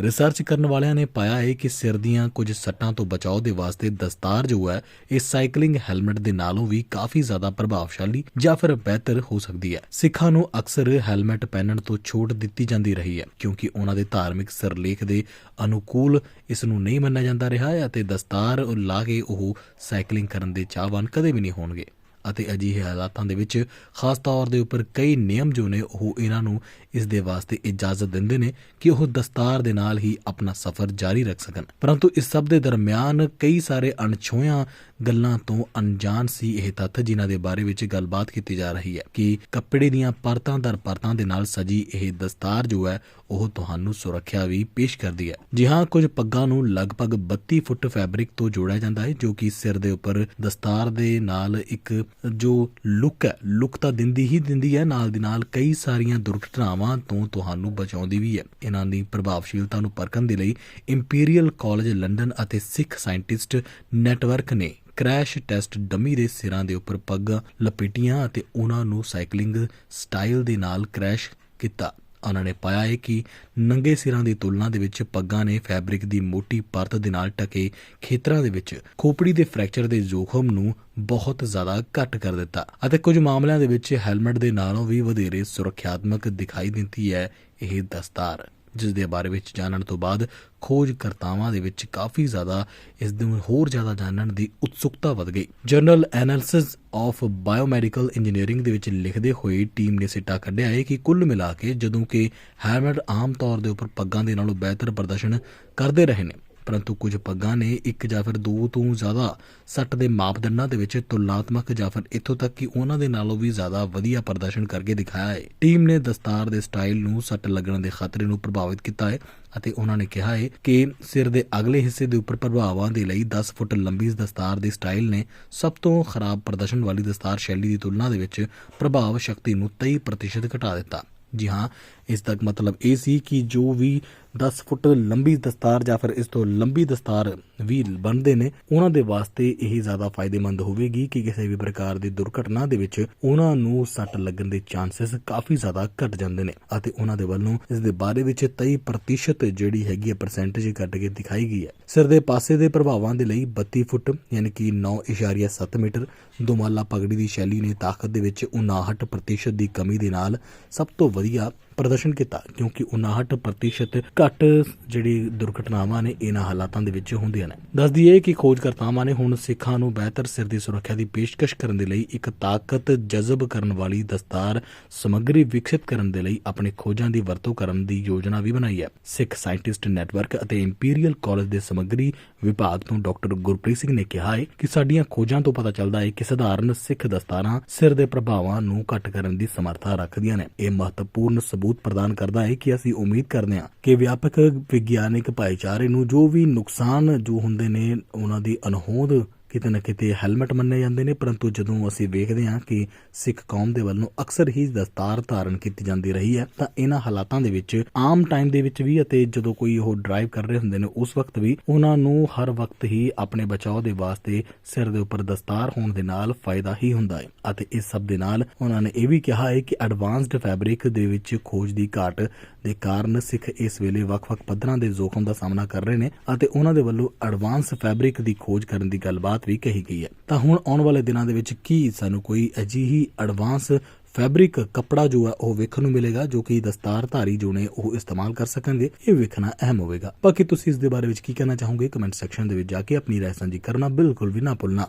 Research ਕਰਨ ਵਾਲਿਆਂ ਨੇ ਪਾਇਆ ਹੈ ਕਿ ਸਿਰ ਦੀਆਂ ਕੁਝ ਸੱਟਾਂ ਤੋਂ ਬਚਾਓ ਦੇ ਵਾਸਤੇ ਦਸਤਾਰ ਜੋ ਹੈ, ਇਹ ਸਾਈਕਲਿੰਗ ਹੈਲਮਟ ਦੇ ਨਾਲੋਂ ਵੀ ਕਾਫੀ ਜ਼ਿਆਦਾ ਪ੍ਰਭਾਵਸ਼ਾਲੀ ਜਾਂ ਫਿਰ ਬਿਹਤਰ ਹੋ ਸਕਦੀ ਹੈ। ਸਿੱਖਾਂ ਨੂੰ ਅਕਸਰ ਹੈਲਮਟ ਪਹਿਨਣ ਤੋਂ ਛੋਟ ਦਿੱਤੀ ਜਾਂਦੀ ਰਹੀ ਹੈ, ਕਿਉਂਕਿ ਉਹਨਾਂ ਦੇ ਧਾਰਮਿਕ ਸਿਰਲੇਖ ਦੇ ਅਨੁਕੂਲ ਇਸ ਨੂੰ ਨਹੀਂ ਮੰਨਿਆ ਜਾਂਦਾ ਰਿਹਾ ਅਤੇ ਦਸਤਾਰ ਲਾ ਕੇ ਉਹ ਸਾਈਕਲਿੰਗ ਕਰਨ ਦੇ ਚਾਹਵਾਨ ਕਦੇ ਵੀ ਨਹੀਂ ਹੋਣਗੇ। ਅਤੇ ਅਜਿਹੇ ਹਾਲਾਤਾਂ ਦੇ ਵਿੱਚ ਖਾਸ ਤੌਰ ਦੇ ਉੱਪਰ ਕਈ ਨਿਯਮ ਜੋ ਨੇ, ਉਹ ਇਹਨਾਂ ਨੂੰ ਇਸ ਦੇ ਵਾਸਤੇ ਇਜਾਜ਼ਤ ਦਿੰਦੇ ਨੇ ਕਿ ਉਹ ਦਸਤਾਰ ਦੇ ਨਾਲ ਹੀ ਆਪਣਾ ਸਫ਼ਰ ਜਾਰੀ ਰੱਖ ਸਕਣ। ਪਰੰਤੂ ਇਸ ਸਭ ਦੇ ਦਰਮਿਆਨ ਕਈ ਸਾਰੇ ਅਣਛੋਹਾਂ ਗੱਲਾਂ ਤੋਂ ਅਣਜਾਣ ਸੀ ਇਹ ਤੱਥ, ਜਿਨ੍ਹਾਂ ਦੇ ਬਾਰੇ ਵਿੱਚ ਗੱਲਬਾਤ ਕੀਤੀ ਜਾ ਰਹੀ ਹੈ ਕਿ ਕੱਪੜੇ ਦੀਆਂ ਪਰਤਾਂ ਦਰ ਪਰਤਾਂ ਦੇ ਨਾਲ ਸਜੀ ਇਹ ਦਸਤਾਰ ਜੋ ਹੈ, ਉਹ ਤੁਹਾਨੂੰ ਸੁਰੱਖਿਆ ਵੀ ਪੇਸ਼ ਕਰਦੀ ਹੈ। ਜੀ ਹਾਂ, ਕੁਝ ਪੱਗਾਂ ਨੂੰ ਲਗਭਗ 32 ਫੁੱਟ ਫੈਬਰਿਕ ਤੋਂ ਜੋੜਿਆ ਜਾਂਦਾ ਹੈ, ਜੋ ਕਿ ਸਿਰ ਦੇ ਉੱਪਰ ਦਸਤਾਰ ਦੇ ਨਾਲ ਇੱਕ ਜੋ ਲੁੱਕ ਹੈ, ਲੁੱਕ ਤਾਂ ਦਿੰਦੀ ਹੀ ਦਿੰਦੀ ਹੈ, ਨਾਲ ਦੀ ਨਾਲ ਕਈ ਸਾਰੀਆਂ ਦੁਰਘਟਨਾਵਾਂ ਤੋਂ ਤੁਹਾਨੂੰ ਬਚਾਉਂਦੀ ਵੀ ਹੈ। ਇਹਨਾਂ ਦੀ ਪ੍ਰਭਾਵਸ਼ੀਲਤਾ ਨੂੰ ਪਰਖਣ ਦੇ ਲਈ ਇੰਪੀਰੀਅਲ ਕਾਲਜ ਲੰਡਨ ਅਤੇ ਸਿੱਖ ਸਾਇੰਟਿਸਟ ਨੈਟਵਰਕ ਨੇ ਕ੍ਰੈਸ਼ ਟੈਸਟ ਡਮੀ ਦੇ ਸਿਰਾਂ ਦੇ ਉੱਪਰ ਪੱਗਾਂ ਲਪੇਟੀਆਂ ਅਤੇ ਉਹਨਾਂ ਨੂੰ ਸਾਈਕਲਿੰਗ ਸਟਾਈਲ ਦੇ ਨਾਲ ਕ੍ਰੈਸ਼ ਕੀਤਾ। ਉਹਨਾਂ ਨੇ ਪਾਇਆ ਹੈ ਕਿ ਨੰਗੇ ਸਿਰਾਂ ਦੀ ਤੁਲਨਾ ਦੇ ਵਿੱਚ ਪੱਗਾਂ ਨੇ ਫੈਬਰਿਕ ਦੀ ਮੋਟੀ ਪਰਤ ਦੇ ਨਾਲ ਟਕੇ ਖੇਤਰਾਂ ਦੇ ਵਿੱਚ ਖੋਪੜੀ ਦੇ ਫ੍ਰੈਕਚਰ ਦੇ ਜੋਖਮ ਨੂੰ ਬਹੁਤ ਜ਼ਿਆਦਾ ਘੱਟ ਕਰ ਦਿੱਤਾ। ਅਤੇ ਕੁਝ ਮਾਮਲਿਆਂ ਦੇ ਵਿੱਚ ਹੈਲਮਟ ਦੇ ਨਾਲੋਂ ਵੀ ਵਧੇਰੇ ਸੁਰੱਖਿਆਤਮਕ ਦਿਖਾਈ ਦਿੰਦੀ ਹੈ ਇਹ ਦਸਤਾਰ। ਜਿਸ ਦੇ ਬਾਰੇ ਵਿੱਚ ਜਾਣਨ ਤੋਂ ਬਾਅਦ ਖੋਜਕਰਤਾਵਾਂ ਦੇ ਵਿੱਚ ਕਾਫੀ ਜ਼ਿਆਦਾ ਇਸ ਨੂੰ ਹੋਰ ਜ਼ਿਆਦਾ ਜਾਣਨ ਦੀ ਉਤਸੁਕਤਾ ਵਧ ਗਈ। Journal analysis of biomedical engineering ਦੇ ਵਿੱਚ ਲਿਖਦੇ ਹੋਏ ਟੀਮ ਨੇ ਸਿੱਟਾ ਕੱਢਿਆ ਹੈ ਕਿ ਕੁੱਲ ਮਿਲਾ ਕੇ ਜਦੋਂ ਕਿ ਹੈਲਮਟ ਆਮ ਤੌਰ ਦੇ ਉੱਪਰ ਪੱਗਾਂ ਦੇ ਨਾਲੋਂ ਬਿਹਤਰ ਪ੍ਰਦਰਸ਼ਨ ਕਰਦੇ ਰਹੇ ਨੇ। ਪਰੰਤੂ ਕੁਝ ਪੱਗਾਂ ਨੇ ਇੱਕ ਜਾਂ ਫਿਰ ਦੋ ਤੋਂ ਜ਼ਿਆਦਾ ਸੱਟ ਦੇ ਮਾਪਦੰਡਾਂ ਦੇ ਵਿੱਚ ਤੁਲਨਾਤਮਕ ਜਾਂ ਫਿਰ ਇੱਥੋਂ ਤੱਕ ਕਿ ਉਹਨਾਂ ਦੇ ਨਾਲੋਂ ਵੀ ਜ਼ਿਆਦਾ ਵਧੀਆ ਪ੍ਰਦਰਸ਼ਨ ਕਰਕੇ ਦਿਖਾਇਆ ਹੈ। ਟੀਮ ਨੇ ਦਸਤਾਰ ਦੇ ਸਟਾਈਲ ਨੂੰ ਸੱਟ ਲੱਗਣ ਦੇ ਖਤਰੇ ਨੂੰ ਪ੍ਰਭਾਵਿਤ ਕੀਤਾ ਹੈ ਅਤੇ ਉਹਨਾਂ ਨੇ ਕਿਹਾ ਹੈ ਕਿ ਸਿਰ ਦੇ ਅਗਲੇ ਹਿੱਸੇ ਦੇ ਉੱਪਰ ਪ੍ਰਭਾਵਾਂ ਦੇ ਲਈ 10 ਫੁੱਟ ਲੰਬੀ ਦਸਤਾਰ ਦੇ ਸਟਾਈਲ ਨੇ ਸਭ ਤੋਂ ਖਰਾਬ ਪ੍ਰਦਰਸ਼ਨ ਵਾਲੀ ਦਸਤਾਰ ਸ਼ੈਲੀ ਦੀ ਤੁਲਨਾ ਦੇ ਵਿੱਚ ਪ੍ਰਭਾਵ ਸ਼ਕਤੀ ਨੂੰ 23% ਘਟਾ ਦਿੱਤਾ। ਜੀ ਹਾਂ ਇਸ ਦਾ ਮਤਲਬ ਇਹ ਸੀ ਕਿ ਜੋ ਵੀ 10 ਫੁੱਟ ਲੰਬੀ ਦਸਤਾਰ ਜਾਂ ਫਿਰ ਇਸ ਤੋਂ ਲੰਬੀ ਦਸਤਾਰ ਵੀ ਬਣਦੇ ਨੇ, ਉਹਨਾਂ ਦੇ ਵਾਸਤੇ ਇਹ ਜ਼ਿਆਦਾ ਫਾਇਦੇਮੰਦ ਹੋਵੇਗੀ ਕਿ ਕਿਸੇ ਵੀ ਪ੍ਰਕਾਰ ਦੀ ਦੁਰਘਟਨਾ ਦੇ ਵਿੱਚ ਉਹਨਾਂ ਨੂੰ ਸੱਟ ਲੱਗਣ ਦੇ ਚਾਂਸਸ ਕਾਫੀ ਜ਼ਿਆਦਾ ਘਟ ਜਾਂਦੇ ਨੇ ਅਤੇ ਉਹਨਾਂ ਦੇ ਵੱਲੋਂ ਇਸ ਦੇ ਬਾਰੇ ਵਿੱਚ 23% ਜਿਹੜੀ ਹੈਗੀ ਹੈ ਪਰਸੈਂਟੇਜ ਕੱਟ ਕੇ ਦਿਖਾਈ ਗਈ ਹੈ। ਸਿਰ ਦੇ ਪਾਸੇ ਦੇ ਪ੍ਰਭਾਵਾਂ ਦੇ ਲਈ 32 ਫੁੱਟ ਯਾਨੀ ਕਿ 9.7 ਮੀਟਰ ਦੁਮਾਲਾ ਪਗੜੀ ਦੀ ਸ਼ੈਲੀ ਨੇ ਤਾਕਤ ਦੇ ਵਿੱਚ 59% ਦੀ ਕਮੀ ਦੇ ਨਾਲ ਸਭ ਤੋਂ ਵਧੀਆ ਪ੍ਰਦਰਸ਼ਨ ਕੀਤਾ, ਕਿਉਂਕਿ 59% ਘੱਟ ਜਿਹੜੀ ਦੁਰਘਟਨਾਵਾਂ ਨੇ, ਇਹਨਾਂ ਹਾਲਾਤਾਂ ਦੇ ਵਿੱਚ ਹੁੰਦੀਆਂ ਨੇ। ਦੱਸ ਦਈਏ ਕਿ ਖੋਜਕਰਤਾਵਾਂ ਨੇ ਹੁਣ ਸਿੱਖਾਂ ਨੂੰ ਬਿਹਤਰ ਸਿਰ ਦੀ ਸੁਰੱਖਿਆ ਦੀ ਪੇਸ਼ਕਸ਼ ਕਰਨ ਦੇ ਲਈ ਇੱਕ ਤਾਕਤ ਜਜ਼ਬ ਕਰਨ ਵਾਲੀ ਦਸਤਾਰ ਸਮੱਗਰੀ ਵਿਕਸਿਤ ਕਰਨ ਦੇ ਲਈ ਆਪਣੇ ਖੋਜਾਂ ਦੀ ਵਰਤੋਂ ਕਰਨ ਦੀ ਯੋਜਨਾ ਵੀ ਬਣਾਈ ਹੈ। ਸਿੱਖ ਸਾਇੰਟਿਸਟ ਨੈਟਵਰਕ ਅਤੇ ਇੰਪੀਰੀਅਲ ਕਾਲਜ ਦੇ ਸਮੱਗਰੀ ਵਿਭਾਗ ਤੋਂ ਡਾਕਟਰ ਗੁਰਪ੍ਰੀਤ ਸਿੰਘ ਨੇ ਕਿਹਾ ਹੈ ਕਿ ਸਾਡੀਆਂ ਖੋਜਾਂ ਤੋਂ ਪਤਾ ਚੱਲਦਾ ਹੈ ਕਿ ਸਧਾਰਨ ਸਿੱਖ ਦਸਤਾਰਾਂ ਸਿਰ ਦੇ ਪ੍ਰਭਾਵਾਂ ਨੂੰ ਘੱਟ ਕਰਨ ਦੀ ਸਮਰੱਥਾ ਰੱਖਦੀਆਂ ਨੇ। ਇਹ ਮਹੱਤਵਪੂਰਨ ਸਬੂਤ ਪ੍ਰਦਾਨ ਕਰਦਾ ਹੈ ਕਿ ਅਸੀਂ ਉਮੀਦ ਕਰਦੇ ਹਾਂ ਕਿ ਵਿਆਪਕ ਵਿਗਿਆਨਿਕ ਭਾਈਚਾਰੇ ਨੂੰ ਜੋ ਵੀ ਨੁਕਸਾਨ ਜੋ ਹੁੰਦੇ ਨੇ ਉਹਨਾਂ ਦੀ ਅਣਹੋਂਦ ਕਿਤੇ ਨਾ ਕਿਤੇ ਹੈਲਮਟ ਮੰਨੇ ਜਾਂਦੇ ਨੇ, ਪਰੰਤੂ ਜਦੋਂ ਅਸੀਂ ਵੇਖਦੇ ਹਾਂ ਕਿ ਸਿੱਖ ਕੌਮ ਦੇ ਵੱਲੋਂ ਅਕਸਰ ਹੀ ਦਸਤਾਰ ਧਾਰਨ ਕੀਤੀ ਜਾਂਦੀ ਰਹੀ ਹੈ, ਤਾਂ ਇਹਨਾਂ ਹਾਲਾਤਾਂ ਦੇ ਵਿੱਚ ਆਮ ਟਾਈਮ ਦੇ ਵਿੱਚ ਵੀ ਅਤੇ ਜਦੋਂ ਕੋਈ ਉਹ ਡਰਾਈਵ ਕਰ ਰਹੇ ਹੁੰਦੇ ਨੇ, ਉਸ ਵਕਤ ਵੀ ਉਹਨਾਂ ਨੂੰ ਹਰ ਵਕਤ ਹੀ ਆਪਣੇ ਬਚਾਓ ਦੇ ਵਾਸਤੇ ਸਿਰ ਦੇ ਉੱਪਰ ਦਸਤਾਰ ਹੋਣ ਦੇ ਨਾਲ ਫਾਇਦਾ ਹੀ ਹੁੰਦਾ ਹੈ। ਅਤੇ ਇਸ ਸਭ ਦੇ ਨਾਲ ਉਹਨਾਂ ਨੇ ਇਹ ਵੀ ਕਿਹਾ ਹੈ ਕਿ ਐਡਵਾਂਸਡ ਫੈਬਰਿਕ ਦੇ ਵਿੱਚ ਖੋਜ ਦੀ ਘਾਟ ਦੇ ਕਾਰਨ ਸਿੱਖ ਇਸ ਵੇਲੇ ਵੱਖ-ਵੱਖ ਪੱਧਰਾਂ ਦੇ ਜ਼ੋਖਮ ਦਾ ਸਾਹਮਣਾ ਕਰ ਰਹੇ ਨੇ ਅਤੇ ਉਹਨਾਂ ਦੇ ਵੱਲੋਂ ਐਡਵਾਂਸ ਫੈਬਰਿਕ ਦੀ ਖੋਜ ਕਰਨ ਦੀ ਗੱਲਬਾਤ ਵੀ ਕਹੀ ਗਈ ਹੈ। ਤਾਂ ਹੁਣ ਆਉਣ ਵਾਲੇ ਦਿਨਾਂ ਦੇ ਵਿੱਚ ਕੀ ਸਾਨੂੰ ਕੋਈ ਅਜਿਹੀ ਐਡਵਾਂਸ ਫੈਬਰਿਕ ਕੱਪੜਾ ਜੋ ਹੈ ਉਹ ਵੇਖਣ ਨੂੰ ਮਿਲੇਗਾ ਜੋ ਕਿ ਦਸਤਾਰਧਾਰੀ ਜੋ ਨੇ ਉਹ ਇਸਤੇਮਾਲ ਕਰ ਸਕਣਗੇ, ਇਹ ਵੇਖਣਾ ਅਹਿਮ ਹੋਵੇਗਾ। ਬਾਕੀ ਤੁਸੀਂ ਇਸ ਦੇ ਬਾਰੇ ਵਿੱਚ ਕੀ ਕਹਿਣਾ ਚਾਹੋਗੇ? ਕਮੈਂਟ ਸੈਕਸ਼ਨ ਦੇ ਵਿੱਚ ਜਾ ਕੇ ਆਪਣੀ ਰਾਏ ਸਾਂਝੀ ਕਰਨਾ ਬਿਲਕੁਲ ਵੀ ਨਾ ਭੁੱਲਣਾ।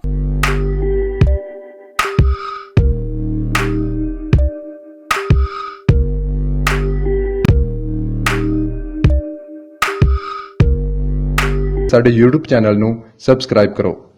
ਸਾਡੇ YouTube ਚੈਨਲ ਨੂੰ ਸਬਸਕ੍ਰਾਈਬ ਕਰੋ।